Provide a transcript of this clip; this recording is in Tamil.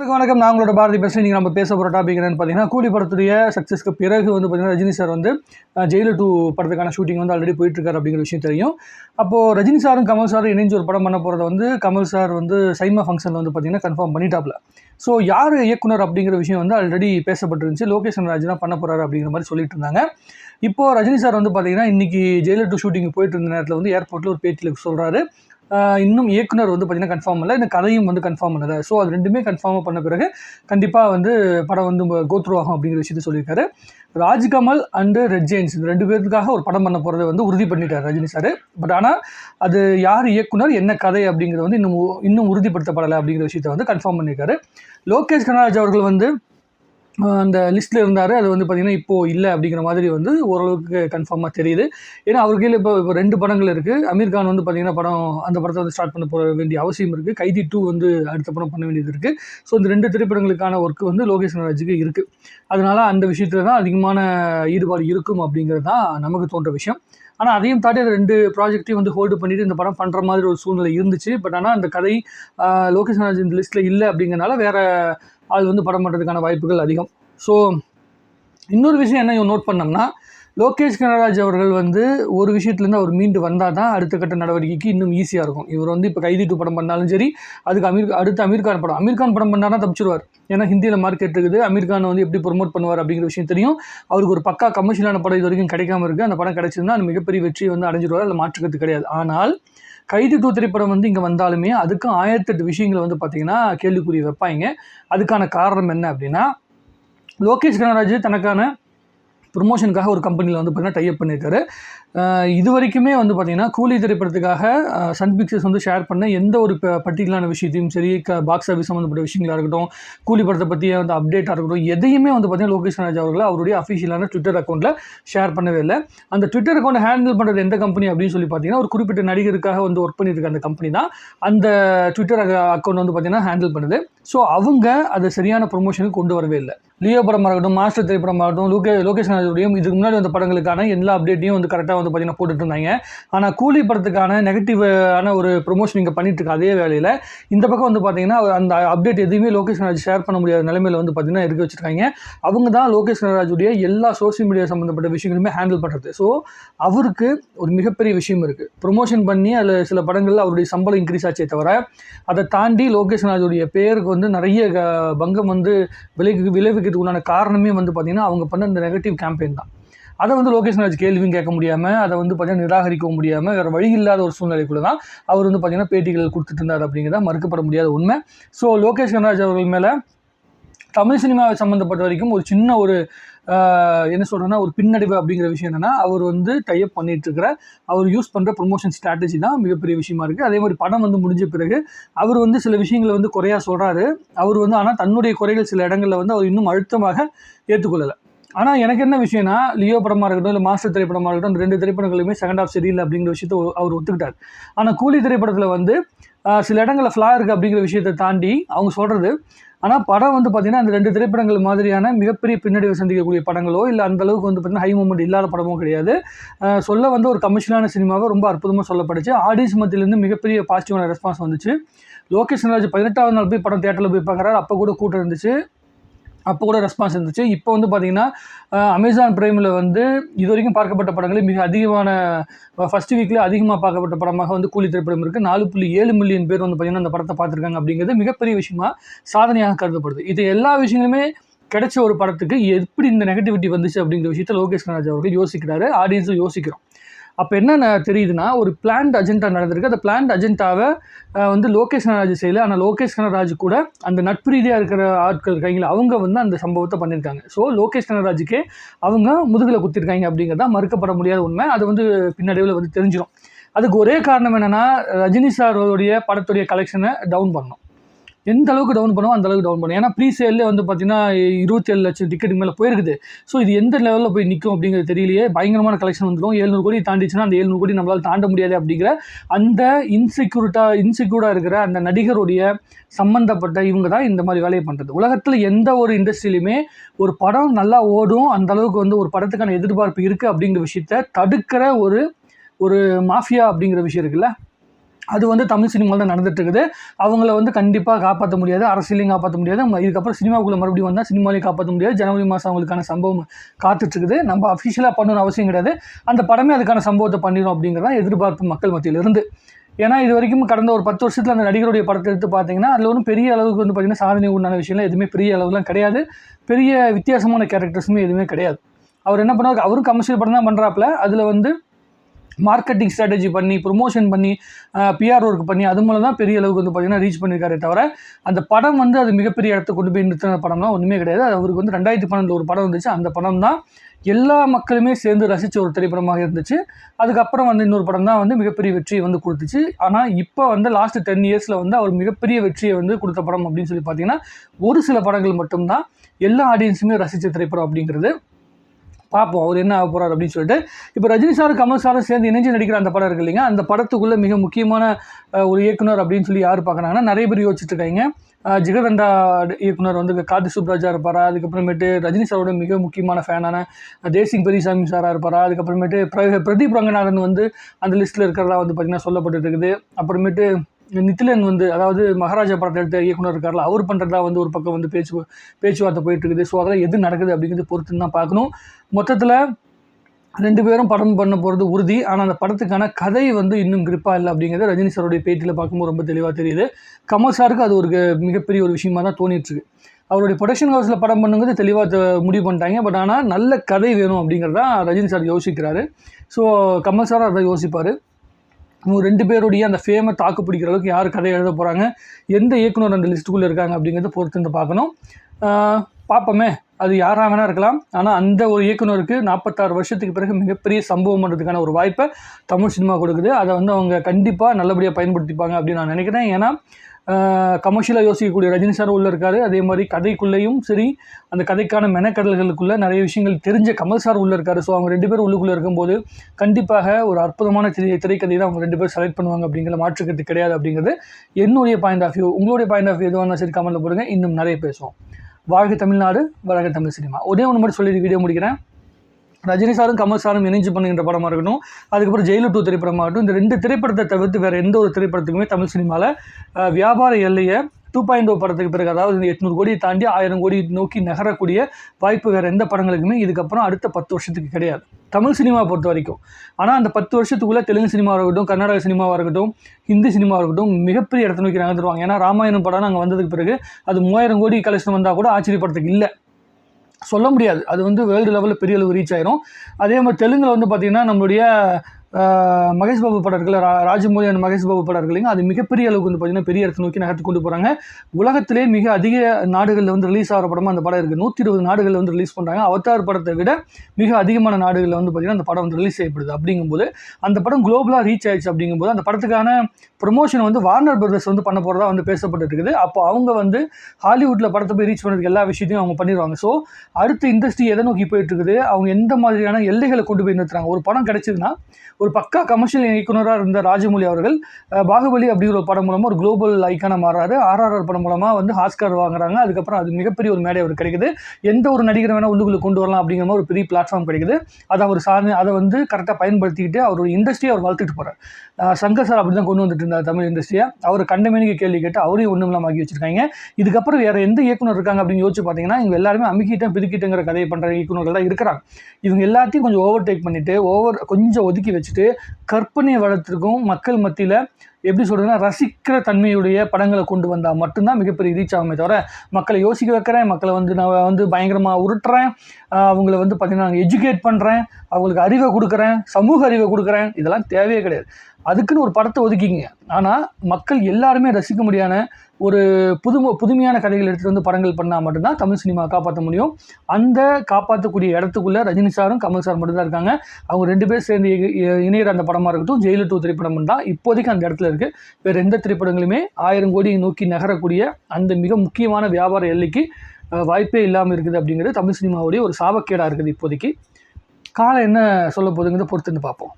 வணக்கம். நான் உங்களோட பாரதி பேசுகிறேன் நீங்கள் நம்ம பேச போகிற டாபிக் என்னென்னு பார்த்தீங்கன்னா கூலி படத்துடைய சக்ஸஸ்க்கு பிறகு வந்து பார்த்தீங்கன்னா ரஜினி சார் வந்து ஜெயிலர் டூ படத்துக்கான ஷூட்டிங் வந்து ஆல்ரெடி போயிட்டுருக்காரு அப்படிங்கிற விஷயம் தெரியும். அப்போது ரஜினி சாரும் கமல் சாரும் இணைஞ்சு ஒரு படம் பண்ண போகிறத வந்து கமல் சார் வந்து சைமா ஃபங்க்ஷனில் வந்து பார்த்தீங்கன்னா கன்ஃபார்ம் பண்ணிட்டாப்ல. ஸோ யார் இயக்குனர் அப்படிங்கிற விஷயம் வந்து ஆல்ரெடி பேசப்பட்டிருந்துச்சு. லோகேஷ் ராஜ் தான் பண்ண போகிறாரு அப்படிங்கிற மாதிரி சொல்லிட்டு இருந்தாங்க. இப்போது ரஜினி சார் வந்து பார்த்தீங்கன்னா இன்றைக்கி ஜெயிலர் டூ ஷூட்டிங் போயிட்டு இருந்த நேரத்தில் வந்து ஏர்போர்ட்டில் ஒரு பேட்டியில் சொல்கிறாரு இன்னும் இயக்குனர் வந்து பார்த்தீங்கன்னா கன்ஃபார்ம் இல்லை. இந்த கதையும் வந்து கன்ஃபார்ம் பண்ணலை ஸோ அது ரெண்டுமே கன்ஃபார்ம் பண்ண பிறகு கண்டிப்பாக வந்து படம் வந்து கோத்ரூ ஆகும் அப்படிங்கிற விஷயத்த சொல்லியிருக்காரு. ராஜ்கமல் அண்டு ரெட் ஜெயின்ஸ் இந்த ரெண்டு பேருக்காக ஒரு படம் பண்ண போகிறத வந்து உறுதி பண்ணிட்டார் ரஜினி சார். பட் ஆனால் அது யார் இயக்குனர் என்ன கதை அப்படிங்கிறது வந்து இன்னும் இன்னும் உறுதிப்படுத்தப்படலை அப்படிங்கிற விஷயத்த வந்து கன்ஃபார்ம் பண்ணியிருக்காரு. லோகேஷ் கனராஜ் அவர்கள் வந்து அந்த லிஸ்ட்டில் இருந்தார். அது வந்து பார்த்திங்கன்னா இப்போது இல்லை அப்படிங்கிற மாதிரி வந்து ஓரளவுக்கு கன்ஃபார்மாக தெரியுது. ஏன்னா அவர் கீழே இப்போ இப்போ ரெண்டு படங்கள் இருக்குது அமீர் கான் வந்து பார்த்திங்கன்னா படம் அந்த படத்தை வந்து ஸ்டார்ட் பண்ண போக வேண்டிய அவசியம் இருக்குது கைதி டூ வந்து அடுத்த படம் பண்ண வேண்டியது இருக்குது ஸோ இந்த ரெண்டு திரைப்படங்களுக்கான ஒர்க்கு வந்து லோகேஷ் நராஜுக்கு இருக்குது அதனால் அந்த விஷயத்தில் தான் அதிகமான ஈடுபாடு இருக்கும் அப்படிங்கிறது தான் நமக்கு தோன்ற விஷயம். ஆனால் அதையும் தாண்டி அது ரெண்டு ப்ராஜெக்ட்டையும் வந்து ஹோல்டு பண்ணிட்டு இந்த படம் பண்ணுற மாதிரி ஒரு சூழ்நிலை இருந்துச்சு. பட் ஆனால் அந்த கதை லோகேஷ் கனராஜ் இந்த லிஸ்ட்டில் இல்லை அப்படிங்கிறனால வேறு ஆள் வந்து படம் பண்ணுறதுக்கான வாய்ப்புகள் அதிகம். ஸோ இன்னொரு விஷயம் என்ன நோட் பண்ணோம்னா லோகேஷ் கனராஜ் அவர்கள் வந்து ஒரு விஷயத்துலேருந்து அவர் மீண்டு வந்தால் தான் அடுத்த கட்ட நடவடிக்கைக்கு இன்னும் ஈஸியாக இருக்கும். இவர் வந்து இப்போ கைதி படம் பண்ணாலும் சரி அதுக்கு அமீர் அடுத்து அமீர் கான் படம். அமீர் கான் படம் தான் தப்பிச்சிருவார். ஏன்னா ஹிந்தியில் மார்க்கெட் இருக்குது. அமீர்கான் வந்து எப்படி ப்ரொமோட் பண்ணுவார் அப்படிங்கிற விஷயம் தெரியும். அவருக்கு ஒரு பக்கா கமர்ஷியலான படம் இது வரைக்கும் கிடைக்காம இருக்குது அந்த படம் கிடைச்சிருந்தா அந்த மிகப்பெரிய வெற்றி வந்து அடைஞ்சிருவார். அதில் மாற்றுக்கிறது கிடையாது. ஆனால் கைதி டூ திரைப்படம் வந்து இங்கே வந்தாலுமே அதுக்கும் ஆயிரத்தெட்டு விஷயங்களை வந்து பார்த்தீங்கன்னா கேள்விக்குறி வைப்பாங்க. அதுக்கான காரணம் என்ன அப்படின்னா லோகேஷ் கனராஜ் தனக்கான ப்ரொமோஷனுக்காக ஒரு கம்பெனியில் வந்து பார்த்தீங்கன்னா டைப் பண்ணியிருக்காரு. இது வரைக்குமே வந்து பார்த்தீங்கன்னா கூலி திரைப்படத்துக்காக சன் பிக்சர்ஸ் வந்து ஷேர் பண்ண எந்த ஒரு பர்டிகுலரான விஷயத்தையும் சரி க பாக்ஸ் ஆஃபீஸ் சம்மந்தப்பட்ட விஷயங்களாக இருக்கட்டும் கூலி படத்தை பற்றி வந்து அப்டேட்டாக இருக்கட்டும் எதையுமே வந்து பார்த்தீங்கன்னா லோகேஷ் ராஜ் அவர்கள் அவருடைய அஃபிஷியலான ட்விட்டர் அக்கௌண்ட்டில் ஷேர் பண்ணவே இல்லை. அந்த ட்விட்டர் அக்கௌண்ட் ஹேண்டில் பண்ணுறது எந்த கம்பெனி அப்படின்னு சொல்லி பார்த்தீங்கன்னா ஒரு குறிப்பிட்ட நடிகருக்காக வந்து ஒர்க் பண்ணியிருக்க அந்த கம்பெனி தான். அந்த ட்விட்டர் அக்கௌண்ட் வந்து பார்த்தீங்கன்னா ஹேண்டில் பண்ணுது. ஸோ அவங்க அதை சரியான ப்ரொமோஷனுக்கு கொண்டு வரவே இல்லை. லியோ படமாக இருக்கட்டும் மாஸ்டர் திரைப்படமாக இருக்கட்டும் லோகே லோகேஷ் கனராஜுடையும் இதுக்கு முன்னாடி வந்த படங்களுக்கான எல்லா அப்டேட்டையும் வந்து கரெக்டாக வந்து பார்த்தீங்கன்னா போட்டுட்டு இருந்தாங்க. ஆனால் கூலி படத்துக்கான நெகட்டிவான ஒரு ப்ரொமோஷன் இங்கே பண்ணிட்டுருக்கா அதே வேலையில் இந்த பக்கம் வந்து பார்த்தீங்கன்னா அந்த அப்டேட் எதுவுமே லோகேஷ் கனராஜ் ஷேர் பண்ண முடியாத நிலைமையில் வந்து பார்த்தீங்கன்னா இருக்க வச்சிருக்காங்க. அவங்க தான் லோகேஷ் கனராஜுடைய எல்லா சோஷியல் மீடியா சம்மந்தப்பட்ட விஷயங்களுமே ஹேண்டில் பண்ணுறது ஸோ அவருக்கு ஒரு மிகப்பெரிய விஷயம் இருக்குது ப்ரொமோஷன் பண்ணி அதில் சில படங்களில் அவருடைய சம்பளம் இன்க்ரீஸ் ஆச்சே தவிர அதை தாண்டி லோகேஷ் கனராஜுடைய பேருக்கு வந்து நிறைய க- பங்கம் வந்து விளைவிக்கு விளைவிக்கிறதுக்கு உண்டான காரணமே வந்து பார்த்திங்கன்னா அவங்க பண்ண அந்த நெகட்டிவ் கேம்பெயின் தான். அதை வந்து லோகேஷ் ராஜ் கேள்வியும் கேட்க முடியாமல் அதை வந்து பார்த்தீங்கன்னா நிராகரிக்கவும் முடியாமல் வேறு வழி இல்லாத ஒரு சூழ்நிலைக்குள்ள தான் அவர் வந்து பார்த்திங்கன்னா பேட்டிகள் கொடுத்துட்டு இருந்தார் அப்படிங்கிறத மறுக்கப்பட முடியாத உண்மை. ஸோ லோகேஷ் கனராஜ் அவர்கள் மேலே தமிழ் சினிமாவை சம்மந்தப்பட்ட வரைக்கும் ஒரு சின்ன ஒரு என்ன சொல்கிறேன்னா ஒரு பின்னடைவு அப்படிங்கிற விஷயம் என்னென்னா அவர் வந்து டைப் பண்ணிட்டு இருக்கிற அவர் யூஸ் பண்ணுற ப்ரொமோஷன் ஸ்ட்ராட்டஜி தான் மிகப்பெரிய விஷயமா இருக்குது அதே மாதிரி படம் வந்து முடிஞ்ச பிறகு அவர் வந்து சில விஷயங்களை வந்து குறையாக சொல்கிறாரு அவர் வந்து ஆனால் தன்னுடைய குறைகள் சில இடங்களில் வந்து அவர் இன்னும் அழுத்தமாக ஏற்றுக்கொள்ளலை. ஆனால் எனக்கு என்ன விஷயம்னா லியோ படமாக இருக்கட்டும் இல்லை மாஸ்டர் திரைப்படமாக இருக்கட்டும் அந்த ரெண்டு திரைப்படங்களுமே செகண்ட் ஆஃப் சரியில்லை அப்படிங்கிற விஷயத்த அவர் அவர் ஒத்துக்கிட்டார். ஆனால் கூலி திரைப்படத்தில் வந்து சில இடங்களில் ஃப்ளா இருக்குது அப்படிங்கிற விஷயத்தை தாண்டி அவங்க சொல்கிறது ஆனால் படம் வந்து பார்த்திங்கன்னா அந்த ரெண்டு திரைப்படங்கள் மாதிரியான மிகப்பெரிய பின்னடைவை சந்திக்கக்கூடிய படங்களோ இல்லை அந்தளவுக்கு வந்து பார்த்திங்கன்னா ஹை மூமெண்ட் இல்லாத படமோ கிடையாது. சொல்ல வந்து ஒரு கமர்ஷியலான சினிமாவை ரொம்ப அற்புதமாக சொல்லப்படுச்சு ஆடியன்ஸ் மத்தியிலேருந்து மிகப்பெரிய பாசிட்டிவான ரெஸ்பான்ஸ் வந்துச்சு. லோகேஷ் ராஜ் பதினெட்டாவது நாள் போய் படம் தேட்டரில் போய் பார்க்குறாரு. அப்போ கூட கூட்டம் இருந்துச்சு. அப்போ கூட ரெஸ்பான்ஸ் இருந்துச்சு. இப்போ வந்து பார்த்தீங்கன்னா அமேசான் பிரைமில் வந்து இது வரைக்கும் பார்க்கப்பட்ட படங்களே மிக அதிகமான ஃபர்ஸ்ட் வீக்கில் அதிகமாக பார்க்கப்பட்ட படமாக வந்து கூலி திரைப்படம் இருக்குது நாலு புள்ளி ஏழு மில்லியன் பேர் வந்து பார்த்தீங்கன்னா அந்த படத்தை பார்த்துருக்காங்க அப்படிங்கிறது மிகப்பெரிய விஷயமா சாதனையாக கருதப்படுது. இது எல்லா விஷயங்களுமே கிடைச்ச ஒரு படத்துக்கு எப்படி இந்த நெகட்டிவிட்டி வந்துச்சு அப்படிங்கிற விஷயத்த லோகேஷ் கனராஜ் அவர்கள் யோசிக்கிறாரு. ஆடியன்ஸும் யோசிக்கிறோம். அப்போ என்ன தெரியுதுன்னா ஒரு பிளான்ட் அஜெண்டா நடந்திருக்கு. அந்த பிளான்ட் அஜெண்டாவை வந்து லோகேஷ் கனராஜ் செய்யல ஆனால் லோகேஷ் கனராஜ் கூட அந்த நட்பு ரீதியாக இருக்கிற ஆட்கள் கையில் அவங்க வந்து அந்த சம்பவத்தை பண்ணியிருக்காங்க ஸோ லோகேஷ் கனராஜுக்கே அவங்க முதுகில் குத்திருக்காங்க அப்படிங்கிறதா மறுக்கப்பட முடியாத உண்மை. அது வந்து பின்னடைவில் வந்து தெரிஞ்சிடும் அதுக்கு ஒரே காரணம் என்னென்னா ரஜினி சாரோடைய படத்துடைய கலெக்ஷனை டவுன் பண்ணணும். எந்த அளவுக்கு டவுன் பண்ணுவோம் அந்த அளவுக்கு டவுன் பண்ணுவோம் ஏன்னா ப்ரீ சேல்லே வந்து பார்த்தீங்கன்னா இருபத்தேழு லட்சம் டிக்கெட் மேலே போயிருக்குது. ஸோ இது எந்த லெவலில் போய் நிற்கும் அப்படிங்கிறது தெரியலையே. பயங்கரமான கலெக்ஷன் வந்துடும் ஏழ்நூறு கோடி தாண்டிச்சுன்னா அந்த ஏழ்நூறு கோடி நம்மளால் தாண்ட முடியாது அப்படிங்கிற அந்த இன்செக்யூரிட்டா இன்செக்யூர்டாக இருக்கிற அந்த நடிகருடைய சம்மந்தப்பட்ட இவங்க தான் இந்த மாதிரி வேலையை பண்ணுறது உலகத்தில் எந்த ஒரு இண்டஸ்ட்ரியிலுமே ஒரு படம் நல்லா ஓடும் அந்த அளவுக்கு வந்து ஒரு படத்துக்கான எதிர்பார்ப்பு இருக்குது அப்படிங்கிற விஷயத்த தடுக்கிற ஒரு ஒரு மாஃபியா அப்படிங்கிற விஷயம் இருக்குல்ல? அது வந்து தமிழ் சினிமாவில் தான் நடந்துட்டு இருக்குது அவங்கள வந்து கண்டிப்பாக காப்பாற்ற முடியாது. அரசியலையும் காப்பாற்ற முடியாது. இதுக்கப்புறம் சினிமாவுக்குள்ளே மறுபடியும் வந்தால் சினிமாலையும் காப்பாற்ற முடியாது. ஜனவரி மாதம் அவங்களுக்கான சம்பவம் காத்துட்ருக்குது நம்ம அஃபிஷியலாக பண்ணணும்னு அவசியம் கிடையாது. அந்த படமே அதுக்கான சம்பவத்தை பண்ணிடும் அப்படிங்கிறதான் எதிர்பார்ப்பு மக்கள் மத்தியில் இருந்து ஏன்னா இது வரைக்கும் கடந்த ஒரு பத்து வருஷத்தில் அந்த நடிகருடைய படத்தை எடுத்து பார்த்தீங்கன்னா அதில் ஒன்றும் பெரிய அளவுக்கு வந்து பார்த்திங்கன்னா சாதனை உண்டான விஷயம்லாம் எதுவுமே பெரிய அளவுலாம் கிடையாது. பெரிய வித்தியாசமான கேரக்டர்ஸுமே எதுவுமே கிடையாது. அவர் என்ன பண்ணுவார்? அவரும் கமர்ஷியல் படம் தான் பண்ணுறாப்புல அதில் வந்து மார்க்கெட்டிங் ஸ்ட்ராட்டஜி பண்ணி ப்ரொமோஷன் பண்ணி பிஆர் ஒர்க் பண்ணி அது மூலம் தான் பெரிய அளவுக்கு வந்து பார்த்திங்கன்னா ரீச் பண்ணியிருக்காரே தவிர அந்த படம் வந்து அது மிகப்பெரிய இடத்த கொண்டு போய் நிறுத்தின படம்லாம் ஒன்றுமே கிடையாது. அவருக்கு வந்து ரெண்டாயிரத்தி பன்னெண்டில் ஒரு படம் வந்துச்சு. அந்த படம் தான் எல்லா மக்களுமே சேர்ந்து ரசித்த ஒரு திரைப்படமாக இருந்துச்சு. அதுக்கப்புறம் வந்து இன்னொரு படம் தான் வந்து மிகப்பெரிய வெற்றியை வந்து கொடுத்துச்சு. ஆனால் இப்போ வந்து லாஸ்ட் டென் இயர்ஸில் வந்து அவர் மிகப்பெரிய வெற்றியை வந்து கொடுத்த படம் அப்படின்னு சொல்லி பார்த்தீங்கன்னா ஒரு சில படங்கள் மட்டும்தான். எல்லா ஆடியன்ஸுமே ரசித்த திரைப்படம் அப்படிங்கிறது. பார்ப்போம் அவர் என்ன ஆக போகிறார் அப்படின்னு சொல்லிட்டு. இப்போ ரஜினி சார் கமல் சாரும் சேர்ந்து இணைஞ்சு நடிக்கிற அந்த படம் இருக்கு இல்லைங்க அந்த படத்துக்குள்ளே மிக முக்கியமான ஒரு இயக்குனர் அப்படின்னு சொல்லி யார் பார்க்குறாங்கன்னா நிறைய பேர் யோசிச்சுட்டு இருக்காங்க. ஜிகதண்டா இயக்குனர் வந்து கார்த்தி சுப்ராஜா இருப்பாரா? அதுக்கப்புறமேட்டு ரஜினி சாரோட மிக முக்கியமான ஃபேனான தேசிங் பெரியசாமி சாராக இருப்பாரா? அதுக்கப்புறமேட்டு பிர- பிரதீப் ரங்கநாதன் வந்து அந்த லிஸ்ட்டில் இருக்கிறதா வந்து பார்த்திங்கன்னா சொல்லப்பட்டு இருக்குது. அப்புறமேட்டு நித்திலன் வந்து அதாவது மகாராஜா படத்தை எடுத்த இயக்குனர் இருக்கார்ல அவர் பண்ணுறதா வந்து ஒரு பக்கம் வந்து பேச்சு பேச்சுவார்த்தை போயிட்டு இருக்குது ஸோ அதெல்லாம் எது நடக்குது அப்படிங்கிறது பொறுத்துன்னு தான் பார்க்கணும். மொத்தத்தில் ரெண்டு பேரும் படம் பண்ண போகிறது உறுதி. ஆனால் அந்த படத்துக்கான கதை வந்து இன்னும் கிரிப்பாக இல்லை அப்படிங்கிறது ரஜினி சாருடைய பேட்டியில் பார்க்கும்போது ரொம்ப தெளிவாக தெரியுது. கமல் சாருக்கு அது ஒரு மிகப்பெரிய ஒரு விஷயமா தான் தோணிட்டுருக்கு. அவருடைய ப்ரொடக்ஷன் ஹவுஸில் படம் பண்ணுங்கிறது தெளிவாக முடிவு பண்ணிட்டாங்க. பட் ஆனால் நல்ல கதை வேணும் அப்படிங்கிறதான் ரஜினி சார் யோசிக்கிறாரு. ஸோ கமல் சார் அதை யோசிப்பார். இவங்க ரெண்டு பேருடைய அந்த ஃபேமை தாக்கு பிடிக்கிற அளவுக்கு யார் கதை எழுத போகிறாங்க எந்த இயக்குனர் அந்த லிஸ்ட்டுக்குள்ளே இருக்காங்க அப்படிங்கிறத பொறுத்து இருந்து பார்க்கணும் பார்ப்போமே. அது யாராக வேணா இருக்கலாம். ஆனால் அந்த ஒரு இயக்குனருக்கு நாற்பத்தாறு வருஷத்துக்கு பிறகு மிகப்பெரிய சம்பவம் பண்ணுறதுக்கான ஒரு வாய்ப்பை தமிழ் சினிமா கொடுக்குது. அதை வந்து அவங்க கண்டிப்பாக நல்லபடியாக பயன்படுத்திப்பாங்க அப்படின்னு நான் நினைக்கிறேன். ஏன்னா கமர்ஷியலாக யோசிக்கக்கூடிய ரஜினி சார் உள்ளே இருக்காரு. அதே மாதிரி கதைக்குள்ளேயும் சரி அந்த கதைக்கான மெனக்கடல்களுக்குள்ளே நிறைய விஷயங்கள் தெரிஞ்ச கமல் சார் உள்ளே இருக்காரு. ஸோ அவங்க ரெண்டு பேரும் உள்ளுக்குள்ளே இருக்கும்போது கண்டிப்பாக ஒரு அற்புதமான திரை திரைக்கதை தான் அவங்க ரெண்டு பேரும் செலக்ட் பண்ணுவாங்க அப்படிங்கிற மாற்றுக்கிறது கிடையாது அப்படிங்கிறது என்னுடைய பாயிண்ட் ஆஃப் வியூ உங்களுடைய பாயிண்ட் ஆஃப் வியூ எதுவாக இருந்தாலும் சரி கமலில் போடுங்க. இன்னும் நிறைய பேசுவோம். வாழ்க தமிழ்நாடு வழக தமிழ் சினிமா. ஒரே ஒன்று மட்டும் சொல்லி வீடியோ முடிக்கிறேன். ரஜினி சாரும் கமல் சாரும் இணைஞ்சு பண்ணுகின்ற படமாக இருக்கட்டும் அதுக்கப்புறம் ஜெயிலு டூ திரைப்படமாகட்டும் இந்த ரெண்டு திரைப்படத்தை தவிர்த்து வேறு எந்த ஒரு திரைப்படத்துக்குமே தமிழ் சினிமாவில் வியாபார எல்லையை டூ பாயிண்ட் ஓ படத்துக்கு பிறகு அதாவது இந்த எட்நூறு கோடியை தாண்டி ஆயிரம் கோடி நோக்கி நகரக்கூடிய வாய்ப்பு வேறு எந்த படங்களுக்குமே இதுக்கப்புறம் அடுத்த பத்து வருஷத்துக்கு கிடையாது. தமிழ் சினிமா பொறுத்த வரைக்கும். ஆனால் அந்த பத்து வருஷத்துக்குள்ளே தெலுங்கு சினிமாவாக இருக்கட்டும் கர்நாடக சினிமாவாக இருக்கட்டும் ஹிந்தி சினிமாவாக இருக்கட்டும் மிகப்பெரிய இடத்த நோக்கி நகர்ந்துருவாங்க ஏன்னா ராமாயணம் படம் அங்கே வந்ததுக்கு பிறகு அது மூவாயிரம் கோடி கலெக்ஷன் வந்தால் கூட ஆச்சரியப்படுறதுக்கு இல்லை. சொல்ல முடியாது. அது வந்து வேர்ல்டு லெவலில் பெரிய அளவு ரீச் ஆயிரும். அதே மாதிரி தெலுங்கில் வந்து பார்த்திங்கன்னா நம்மளுடைய மகேஷ் பாபு படம் இருக்குல்ல ரா ராஜமௌலி அண்ட் மகேஷ் பாபு படம் இருக்கு இல்லைங்க அது மிகப்பெரிய அளவுக்கு வந்து பார்த்திங்கன்னா பெரிய இடத்தை நோக்கி நகர்த்து கொண்டு போகிறாங்க உலகத்திலே மிக அதிக நாடுகளில் வந்து ரிலீஸ் ஆகிற படமாக அந்த படம் இருக்குது நூற்றி இருபது நாடுகளில் வந்து ரிலீஸ் பண்ணுறாங்க அவதார் படத்தை விட மிக அதிகமான நாடுகளில் வந்து பார்த்திங்கன்னா அந்த படம் வந்து ரிலீஸ் செய்யப்படுது. அப்படிங்கும்போது அந்த படம் குளோபலாக ரீச் ஆயிடுச்சு அப்படிங்கும்போது அந்த படத்துக்கான ப்ரொமோஷன் வந்து வார்னர் பிரதர்ஸ் வந்து பண்ண போகிறதா வந்து பேசப்பட்டு இருக்குது. அப்போ அவங்க வந்து ஹாலிவுட்டில் படத்தை போய் ரீச் பண்ணுறதுக்கு எல்லா விஷயத்தையும் அவங்க பண்ணிடுவாங்க. ஸோ அடுத்த இண்டஸ்ட்ரி எதை நோக்கி போயிட்டு இருக்குது? அவங்க எந்த மாதிரியான எல்லைகளை கொண்டு போய் நிறுத்துறாங்க? ஒரு படம் கிடச்சிதுன்னா ஒரு பக்கா கமர்ஷியல் இயக்குனராக இருந்த ராஜமௌலி அவர்கள் பாகுபலி அப்படிங்கிற ஒரு படம் மூலமாக ஒரு குளோபல் ஐக்கானாக மாறாரு ஆர்ஆர்ஆர் படம் மூலமாக வந்து ஆஸ்கார் வாங்குறாங்க. அதுக்கப்புறம் அது மிகப்பெரிய ஒரு மேடை அவர் கிடைக்குது. எந்த ஒரு நடிகரை வேணால் உள்ளுக்குள்ளே கொண்டு வரலாம் அப்படிங்கிற மாதிரி ஒரு பெரிய பிளாட்ஃபார்ம் கிடைக்குது. அதை அவர் சாதனை அதை வந்து கரெக்டாக பயன்படுத்திக்கிட்டு அவரோட இண்டஸ்ட்ரியை அவர் வளர்த்துட்டு போகிறார் சங்கர் சார் அப்படி தான் கொண்டு வந்துட்டு இருந்தார் தமிழ் இண்டஸ்ட்ரியை அவர் கண்டமேனிக்கு கேள்வி கேட்டு அவரையும் ஒன்றும் இல்லாமல் ஆக்கி வச்சிருக்காங்க. இதுக்கப்புறம் வேறு எந்த இயக்குனர் இருக்காங்க அப்படின்னு யோசிச்சு பார்த்தீங்கன்னா இவங்க எல்லாருமே அமுக்கிட்டேன் பிரிக்கிட்டேங்கிற கதையை பண்ணுற இயக்குனர்கள் தான் இருக்கிறாங்க. இவங்க எல்லாத்தையும் கொஞ்சம் ஓவர் டேக் பண்ணிவிட்டு ஓவர் கொஞ்சம் ஒதுக்கி வச்சு வச்சுட்டு கற்பனையை வளர்த்துருக்கும் மக்கள் மத்தியில் எப்படி சொல்கிறதுனா ரசிக்கிற தன்மையுடைய படங்களை கொண்டு வந்தால் மட்டும்தான் மிகப்பெரிய ரீச் ஆகுமே தவிர மக்களை யோசிக்க வைக்கிறேன் மக்களை வந்து நான் வந்து பயங்கரமாக உருட்டுறேன் அவங்கள வந்து பார்த்திங்கன்னா நான் எஜுகேட் பண்ணுறேன் அவங்களுக்கு அறிவை கொடுக்குறேன் சமூக அறிவை கொடுக்குறேன் இதெல்லாம் தேவையே கிடையாது. அதுக்குன்னு ஒரு படத்தை ஒதுக்கிங்க. ஆனால் மக்கள் எல்லாருமே ரசிக்க முடியான ஒரு புது புதுமையான கதைகள் எடுத்துகிட்டு வந்து படங்கள் பண்ணால் மட்டும்தான் தமிழ் சினிமா காப்பாற்ற முடியும். அந்த காப்பாற்றக்கூடிய இடத்துக்குள்ளே ரஜினி சாரும் கமல் சார் மட்டும்தான் இருக்காங்க. அவங்க ரெண்டு பேர் சேர்ந்து இ- இணையிற அந்த படமாக இருக்கட்டும் ஜெயிலு டூ திரைப்படம் தான் இப்போதைக்கு அந்த இடத்துல இருக்குது வேறு எந்த திரைப்படங்களுமே ஆயிரம் கோடியை நோக்கி நகரக்கூடிய அந்த மிக முக்கியமான வியாபார எல்லைக்கு வாய்ப்பே இல்லாமல் இருக்குது அப்படிங்கிறது தமிழ் சினிமாவுடைய ஒரு சாபக்கேடாக இருக்குது இப்போதைக்கு. காலம் என்ன சொல்ல போகுதுங்கிறத பொறுத்துன்னு பார்ப்போம்.